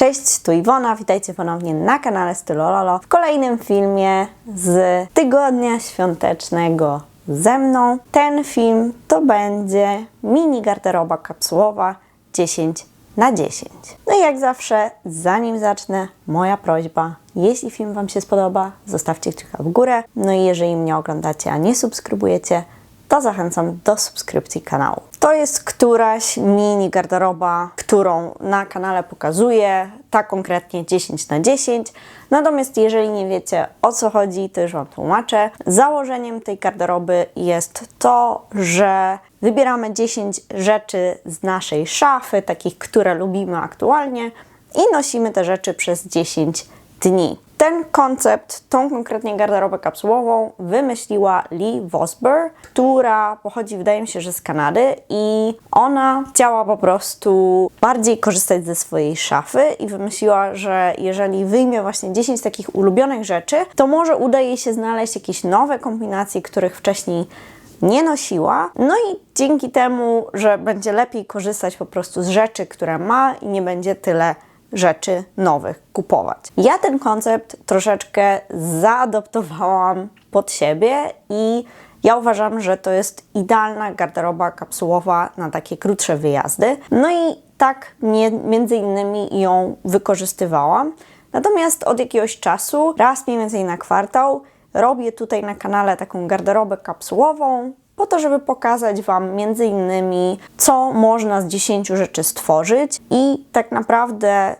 Cześć, tu Iwona, witajcie ponownie na kanale Stylololo w kolejnym filmie z tygodnia świątecznego ze mną. Ten film to będzie mini garderoba kapsułowa 10 na 10. No i jak zawsze, zanim zacznę, moja prośba, jeśli film Wam się spodoba, zostawcie kciuka w górę. No i jeżeli mnie oglądacie, a nie subskrybujecie, to zachęcam do subskrypcji kanału. To jest któraś mini garderoba, którą na kanale pokazuję, ta konkretnie 10 na 10. Natomiast jeżeli nie wiecie o co chodzi, to już Wam tłumaczę. Założeniem tej garderoby jest to, że wybieramy 10 rzeczy z naszej szafy, takich, które lubimy aktualnie i nosimy te rzeczy przez 10 dni. Ten koncept, tą konkretnie garderobę kapsułową wymyśliła Lee Vosber, która pochodzi, wydaje mi się, że z Kanady i ona chciała po prostu bardziej korzystać ze swojej szafy i wymyśliła, że jeżeli wyjmie właśnie 10 takich ulubionych rzeczy, to może uda jej się znaleźć jakieś nowe kombinacje, których wcześniej nie nosiła. No i dzięki temu, że będzie lepiej korzystać po prostu z rzeczy, które ma i nie będzie tyle rzeczy nowych kupować. Ja ten koncept troszeczkę zaadoptowałam pod siebie i ja uważam, że to jest idealna garderoba kapsułowa na takie krótsze wyjazdy. No i tak między innymi ją wykorzystywałam. Natomiast od jakiegoś czasu, raz mniej więcej na kwartał, robię tutaj na kanale taką garderobę kapsułową, po to, żeby pokazać Wam między innymi, co można z 10 rzeczy stworzyć i tak naprawdę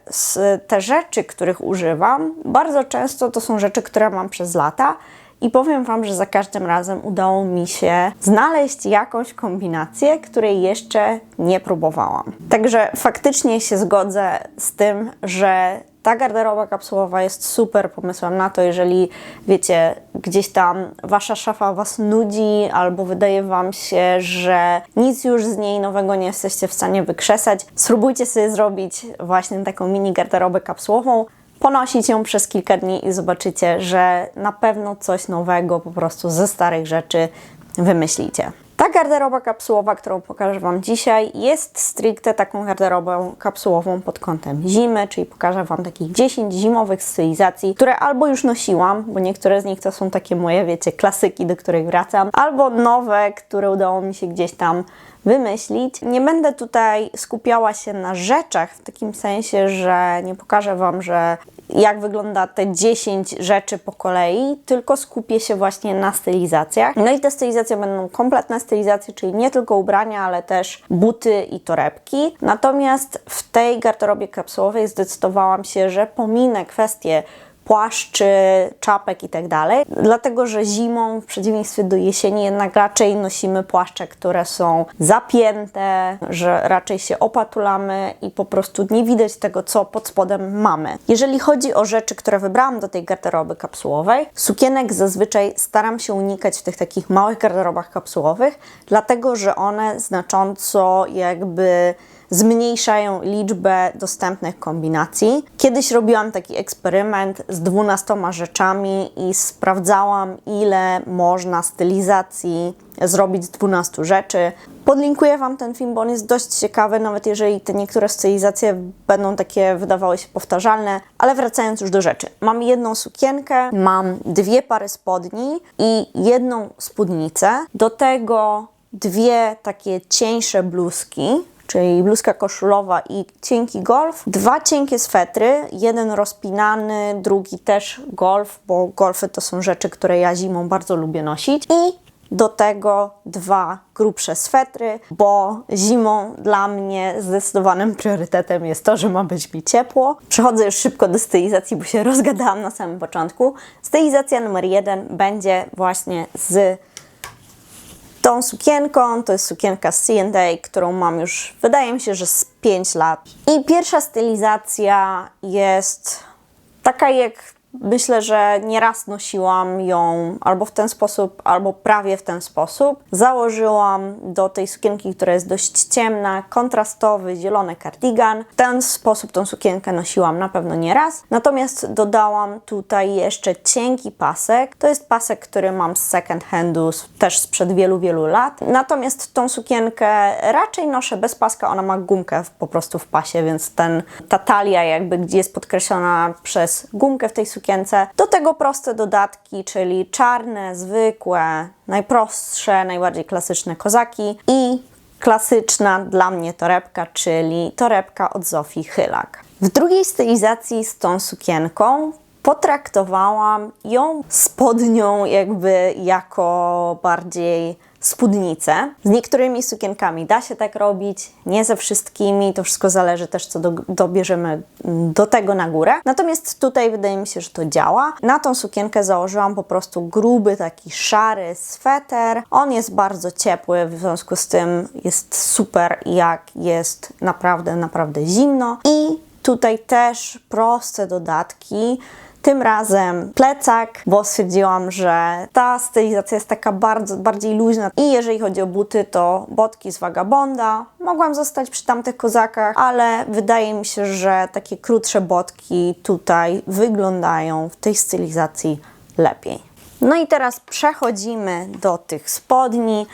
te rzeczy, których używam, bardzo często to są rzeczy, które mam przez lata i powiem Wam, że za każdym razem udało mi się znaleźć jakąś kombinację, której jeszcze nie próbowałam. Także faktycznie się zgodzę z tym, że ta garderoba kapsułowa jest super pomysłem na to, jeżeli wiecie, gdzieś tam wasza szafa was nudzi, albo wydaje wam się, że nic już z niej nowego nie jesteście w stanie wykrzesać. Spróbujcie sobie zrobić właśnie taką mini garderobę kapsułową ponosić ją przez kilka dni i zobaczycie, że na pewno coś nowego po prostu ze starych rzeczy wymyślicie. Ta garderoba kapsułowa, którą pokażę Wam dzisiaj, jest stricte taką garderobą kapsułową pod kątem zimy, czyli pokażę Wam takich 10 zimowych stylizacji, które albo już nosiłam, bo niektóre z nich to są takie moje, wiecie, klasyki, do których wracam, albo nowe, które udało mi się gdzieś tam wymyślić. Nie będę tutaj skupiała się na rzeczach w takim sensie, że nie pokażę Wam, że jak wygląda te 10 rzeczy po kolei, tylko skupię się właśnie na stylizacjach. No i te stylizacje będą kompletne stylizacje, czyli nie tylko ubrania, ale też buty i torebki. Natomiast w tej garderobie kapsułowej zdecydowałam się, że pominę kwestie płaszczy, czapek i tak. Dlatego, że zimą, w przeciwieństwie do jesieni, jednak raczej nosimy płaszcze, które są zapięte, że raczej się opatulamy i po prostu nie widać tego, co pod spodem mamy. Jeżeli chodzi o rzeczy, które wybrałam do tej garderoby kapsułowej, sukienek zazwyczaj staram się unikać w tych takich małych garderobach kapsułowych, dlatego, że one znacząco jakby zmniejszają liczbę dostępnych kombinacji. Kiedyś robiłam taki eksperyment z 12 rzeczami i sprawdzałam, ile można stylizacji zrobić z 12 rzeczy. Podlinkuję Wam ten film, bo on jest dość ciekawy, nawet jeżeli te niektóre stylizacje będą takie, wydawały się powtarzalne. Ale wracając już do rzeczy. Mam jedną sukienkę, mam dwie pary spodni i jedną spódnicę. Do tego dwie takie cieńsze bluzki czyli bluzka koszulowa i cienki golf. Dwa cienkie swetry, jeden rozpinany, drugi też golf, bo golfy to są rzeczy, które ja zimą bardzo lubię nosić. I do tego dwa grubsze swetry, bo zimą dla mnie zdecydowanym priorytetem jest to, że ma być mi ciepło. Przechodzę już szybko do stylizacji, bo się rozgadałam na samym początku. Stylizacja numer jeden będzie właśnie z tą sukienką. To jest sukienka C&A, którą mam już, wydaje mi się, że z 5 lat. I pierwsza stylizacja jest taka, jak Myślę, że nieraz nosiłam ją albo w ten sposób, albo prawie w ten sposób. Założyłam do tej sukienki, która jest dość ciemna, kontrastowy, zielony cardigan. W ten sposób tą sukienkę nosiłam na pewno nieraz. Natomiast dodałam tutaj jeszcze cienki pasek. To jest pasek, który mam z second handu, też sprzed wielu, wielu lat. Natomiast tą sukienkę raczej noszę bez paska. Ona ma gumkę po prostu w pasie, więc ten, ta talia jakby gdzie jest podkreślona przez gumkę w tej sukience. Do tego proste dodatki, czyli czarne, zwykłe, najprostsze, najbardziej klasyczne kozaki i klasyczna dla mnie torebka, czyli torebka od Zofii Chylak. W drugiej stylizacji z tą sukienką potraktowałam ją spodnią jakby jako bardziej spódnicę. Z niektórymi sukienkami da się tak robić, nie ze wszystkimi, to wszystko zależy też co do, dobierzemy do tego na górę. Natomiast tutaj wydaje mi się, że to działa. Na tą sukienkę założyłam po prostu gruby, taki szary sweter. On jest bardzo ciepły, w związku z tym jest super jak jest naprawdę, naprawdę zimno. I tutaj też proste dodatki. Tym razem plecak, bo stwierdziłam, że ta stylizacja jest taka bardzo, bardziej luźna. I jeżeli chodzi o buty, to botki z Vagabonda. Mogłam zostać przy tamtych kozakach, ale wydaje mi się, że takie krótsze botki tutaj wyglądają w tej stylizacji lepiej. No i teraz przechodzimy do tych spodni.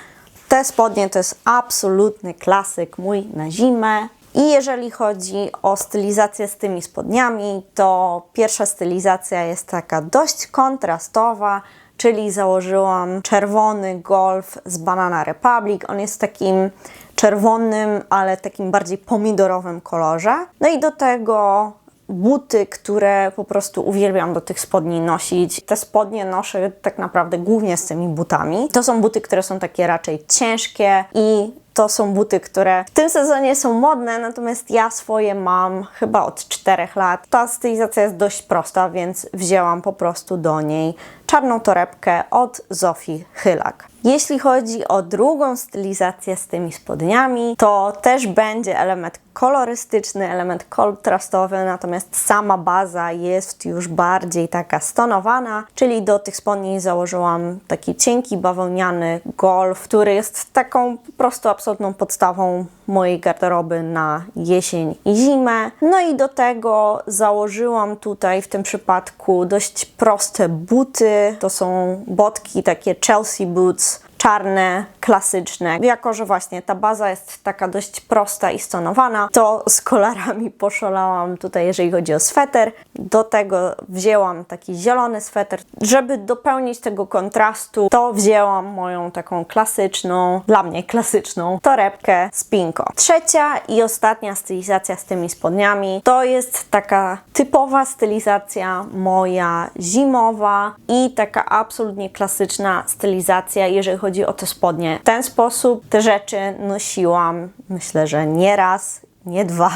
Te spodnie to jest absolutny klasyk mój na zimę. I jeżeli chodzi o stylizację z tymi spodniami, to pierwsza stylizacja jest taka dość kontrastowa, czyli założyłam czerwony golf z Banana Republic. On jest w takim czerwonym, ale takim bardziej pomidorowym kolorze. No i do tego buty, które po prostu uwielbiam do tych spodni nosić. Te spodnie noszę tak naprawdę głównie z tymi butami. To są buty, które są takie raczej ciężkie i to są buty, które w tym sezonie są modne, natomiast ja swoje mam chyba od 4 lat. Ta stylizacja jest dość prosta, więc wzięłam po prostu do niej czarną torebkę od Zofii Chylak. Jeśli chodzi o drugą stylizację z tymi spodniami, to też będzie element kolorystyczny, element kontrastowy, natomiast sama baza jest już bardziej taka stonowana, czyli do tych spodni założyłam taki cienki bawełniany golf, który jest taką po prostu absolutną podstawą mojej garderoby na jesień i zimę. No i do tego założyłam tutaj w tym przypadku dość proste buty. To są botki takie Chelsea Boots czarne, klasyczne. Jako, że właśnie ta baza jest taka dość prosta i stonowana, to z kolorami poszalałam tutaj, jeżeli chodzi o sweter. Do tego wzięłam taki zielony sweter. Żeby dopełnić tego kontrastu, to wzięłam moją taką klasyczną, dla mnie klasyczną, torebkę z Pinko. Trzecia i ostatnia stylizacja z tymi spodniami to jest taka typowa stylizacja moja zimowa i taka absolutnie klasyczna stylizacja, jeżeli chodzi o te spodnie. W ten sposób te rzeczy nosiłam, myślę, że nie raz, nie dwa,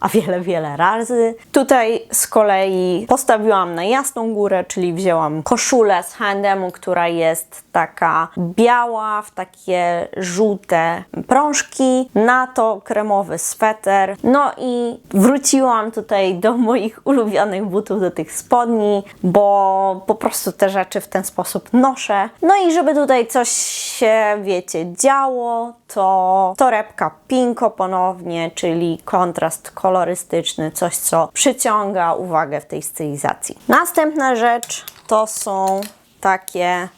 a wiele, wiele razy. Tutaj z kolei postawiłam na jasną górę, czyli wzięłam koszulę z H&M, która jest taka biała, w takie żółte prążki, na to kremowy sweter. No i wróciłam tutaj do moich ulubionych butów, do tych spodni, bo po prostu te rzeczy w ten sposób noszę. No i żeby tutaj coś się, wiecie, działo, to torebka pinko ponownie, czyli kontrast kolorystyczny, coś co przyciąga uwagę w tej stylizacji. Następna rzecz to są takie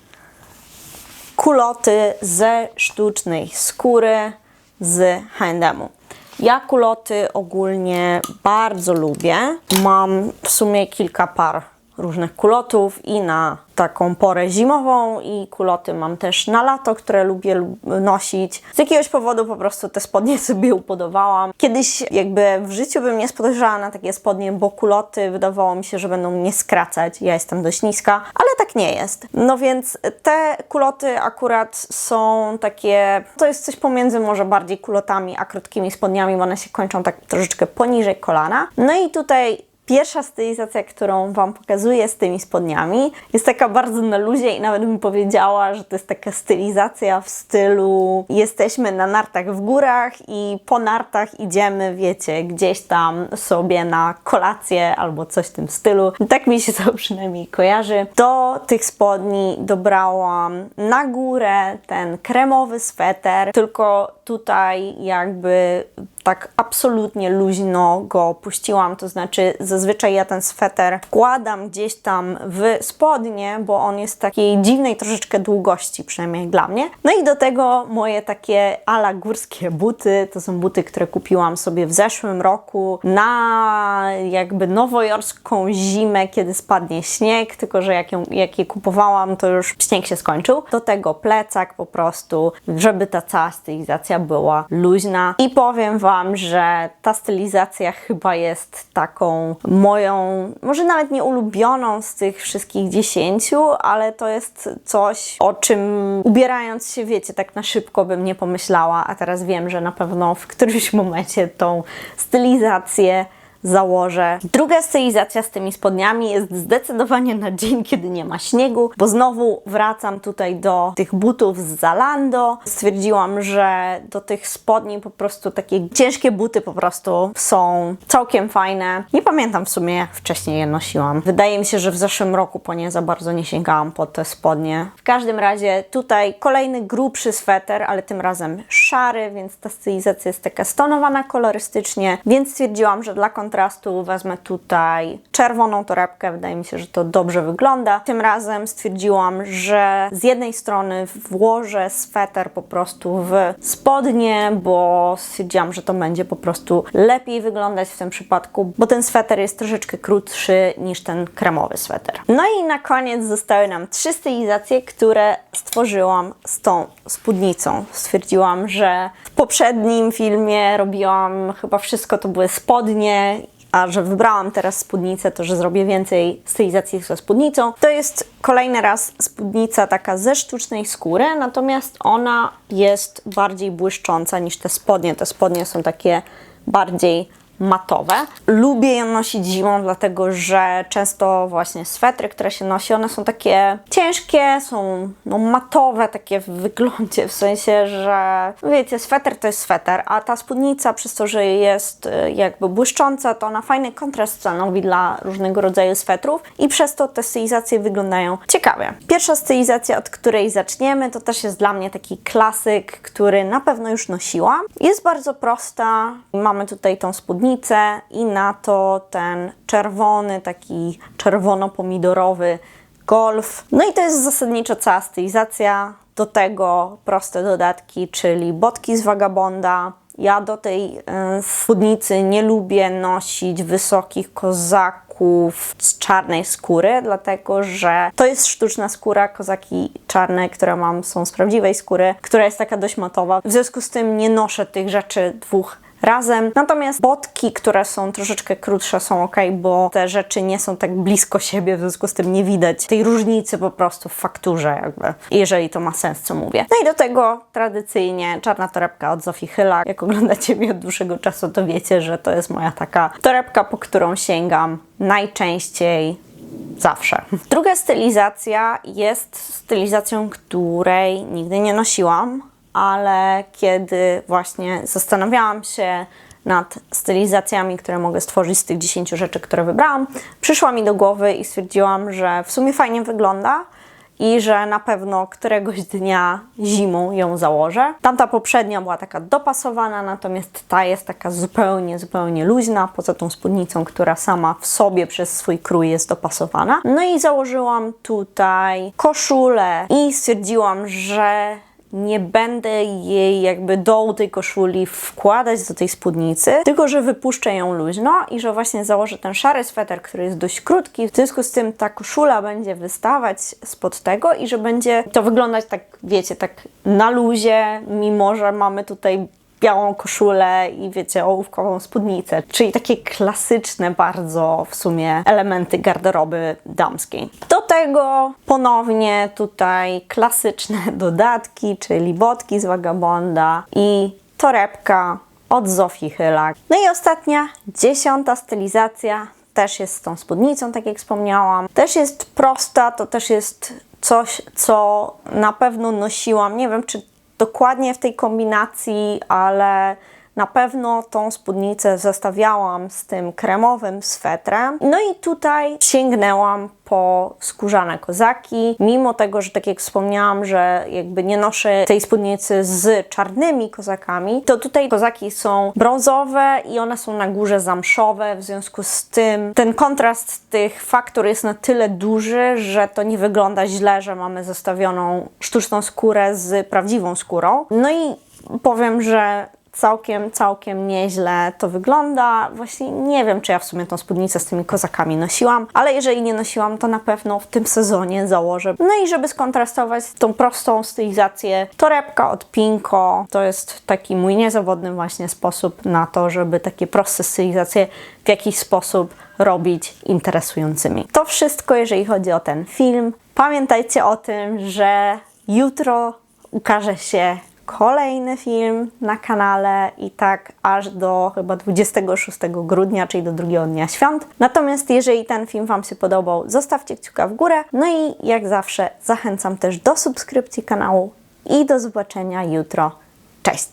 kuloty ze sztucznej skóry z H&M-u. Ja kuloty ogólnie bardzo lubię. Mam w sumie kilka par różnych kulotów i na taką porę zimową i kuloty mam też na lato, które lubię nosić. Z jakiegoś powodu po prostu te spodnie sobie upodobałam. Kiedyś jakby w życiu bym nie spojrzała na takie spodnie, bo kuloty wydawało mi się, że będą mnie skracać. Ja jestem dość niska, ale tak nie jest. No więc te kuloty akurat są takie, to jest coś pomiędzy może bardziej kulotami, a krótkimi spodniami, bo one się kończą tak troszeczkę poniżej kolana. No i tutaj Pierwsza stylizacja, którą Wam pokazuję z tymi spodniami, jest taka bardzo na luzie i nawet bym powiedziała, że to jest taka stylizacja w stylu jesteśmy na nartach w górach i po nartach idziemy, wiecie, gdzieś tam sobie na kolację albo coś w tym stylu. Tak mi się to przynajmniej kojarzy. Do tych spodni dobrałam na górę ten kremowy sweter, tylko tutaj jakby tak absolutnie luźno go puściłam, to znaczy zazwyczaj ja ten sweter wkładam gdzieś tam w spodnie, bo on jest takiej dziwnej troszeczkę długości, przynajmniej dla mnie. No i do tego moje takie ala górskie buty, to są buty, które kupiłam sobie w zeszłym roku na jakby nowojorską zimę, kiedy spadnie śnieg, tylko że jak, ją, jak je kupowałam, to już śnieg się skończył. Do tego plecak po prostu, żeby ta cała stylizacja była luźna. I powiem Wam, że ta stylizacja chyba jest taką moją, może nawet nie ulubioną z tych wszystkich dziesięciu, ale to jest coś, o czym ubierając się, wiecie, tak na szybko bym nie pomyślała, a teraz wiem, że na pewno w którymś momencie tą stylizację założę. Druga stylizacja z tymi spodniami jest zdecydowanie na dzień, kiedy nie ma śniegu, bo znowu wracam tutaj do tych butów z Zalando. Stwierdziłam, że do tych spodni po prostu takie ciężkie buty po prostu są całkiem fajne. Nie pamiętam w sumie, jak wcześniej je nosiłam. Wydaje mi się, że w zeszłym roku po nie za bardzo nie sięgałam po te spodnie. W każdym razie tutaj kolejny grubszy sweter, ale tym razem szary, więc ta stylizacja jest taka stonowana kolorystycznie, więc stwierdziłam, że dla kontrastu wezmę tutaj czerwoną torebkę. Wydaje mi się, że to dobrze wygląda. Tym razem stwierdziłam, że z jednej strony włożę sweter po prostu w spodnie, bo stwierdziłam, że to będzie po prostu lepiej wyglądać w tym przypadku, bo ten sweter jest troszeczkę krótszy niż ten kremowy sweter. No i na koniec zostały nam trzy stylizacje, które stworzyłam z tą spódnicą. Stwierdziłam, że w poprzednim filmie robiłam chyba wszystko, to były spodnie a że wybrałam teraz spódnicę, to że zrobię więcej stylizacji ze spódnicą. To jest kolejny raz spódnica taka ze sztucznej skóry, natomiast ona jest bardziej błyszcząca niż te spodnie. Te spodnie są takie bardziej matowe. Lubię ją nosić zimą, dlatego że często właśnie swetry, które się nosi, one są takie ciężkie, są no, matowe takie w wyglądzie, w sensie, że wiecie, sweter to jest sweter, a ta spódnica przez to, że jest y, jakby błyszcząca, to ona fajny kontrast stanowi dla różnego rodzaju swetrów i przez to te stylizacje wyglądają ciekawie. Pierwsza stylizacja, od której zaczniemy, to też jest dla mnie taki klasyk, który na pewno już nosiłam. Jest bardzo prosta. Mamy tutaj tą spódnicę i na to ten czerwony, taki czerwono-pomidorowy golf. No i to jest zasadniczo cała stylizacja. Do tego proste dodatki, czyli botki z Vagabonda. Ja do tej y, spódnicy nie lubię nosić wysokich kozaków z czarnej skóry, dlatego że to jest sztuczna skóra. Kozaki czarne, które mam, są z prawdziwej skóry, która jest taka dość matowa. W związku z tym nie noszę tych rzeczy dwóch razem. Natomiast botki, które są troszeczkę krótsze są ok, bo te rzeczy nie są tak blisko siebie, w związku z tym nie widać tej różnicy po prostu w fakturze jakby, jeżeli to ma sens, co mówię. No i do tego tradycyjnie czarna torebka od Zofii Chyla. Jak oglądacie mnie od dłuższego czasu, to wiecie, że to jest moja taka torebka, po którą sięgam najczęściej zawsze. Druga stylizacja jest stylizacją, której nigdy nie nosiłam, ale kiedy właśnie zastanawiałam się nad stylizacjami, które mogę stworzyć z tych 10 rzeczy, które wybrałam, przyszła mi do głowy i stwierdziłam, że w sumie fajnie wygląda i że na pewno któregoś dnia zimą ją założę. Tamta poprzednia była taka dopasowana, natomiast ta jest taka zupełnie, zupełnie luźna, poza tą spódnicą, która sama w sobie przez swój krój jest dopasowana. No i założyłam tutaj koszulę i stwierdziłam, że nie będę jej jakby dołu tej koszuli wkładać do tej spódnicy, tylko że wypuszczę ją luźno i że właśnie założę ten szary sweter, który jest dość krótki. W związku z tym ta koszula będzie wystawać spod tego i że będzie to wyglądać tak, wiecie, tak na luzie, mimo że mamy tutaj białą koszulę i wiecie, ołówkową spódnicę, czyli takie klasyczne bardzo w sumie elementy garderoby damskiej. Do tego ponownie tutaj klasyczne dodatki, czyli botki z Vagabonda i torebka od Zofii Hylak. No i ostatnia, dziesiąta stylizacja też jest z tą spódnicą, tak jak wspomniałam. Też jest prosta, to też jest coś, co na pewno nosiłam. Nie wiem, czy dokładnie w tej kombinacji, ale na pewno tą spódnicę zestawiałam z tym kremowym swetrem. No i tutaj sięgnęłam po skórzane kozaki. Mimo tego, że tak jak wspomniałam, że jakby nie noszę tej spódnicy z czarnymi kozakami, to tutaj kozaki są brązowe i one są na górze zamszowe. W związku z tym ten kontrast tych faktur jest na tyle duży, że to nie wygląda źle, że mamy zestawioną sztuczną skórę z prawdziwą skórą. No i powiem, że całkiem, całkiem nieźle to wygląda. Właśnie nie wiem, czy ja w sumie tą spódnicę z tymi kozakami nosiłam, ale jeżeli nie nosiłam, to na pewno w tym sezonie założę. No i żeby skontrastować tą prostą stylizację, torebka od Pinko to jest taki mój niezawodny właśnie sposób na to, żeby takie proste stylizacje w jakiś sposób robić interesującymi. To wszystko, jeżeli chodzi o ten film. Pamiętajcie o tym, że jutro ukaże się kolejny film na kanale i tak aż do chyba 26 grudnia, czyli do drugiego dnia świąt. Natomiast jeżeli ten film Wam się podobał, zostawcie kciuka w górę. No i jak zawsze zachęcam też do subskrypcji kanału i do zobaczenia jutro. Cześć!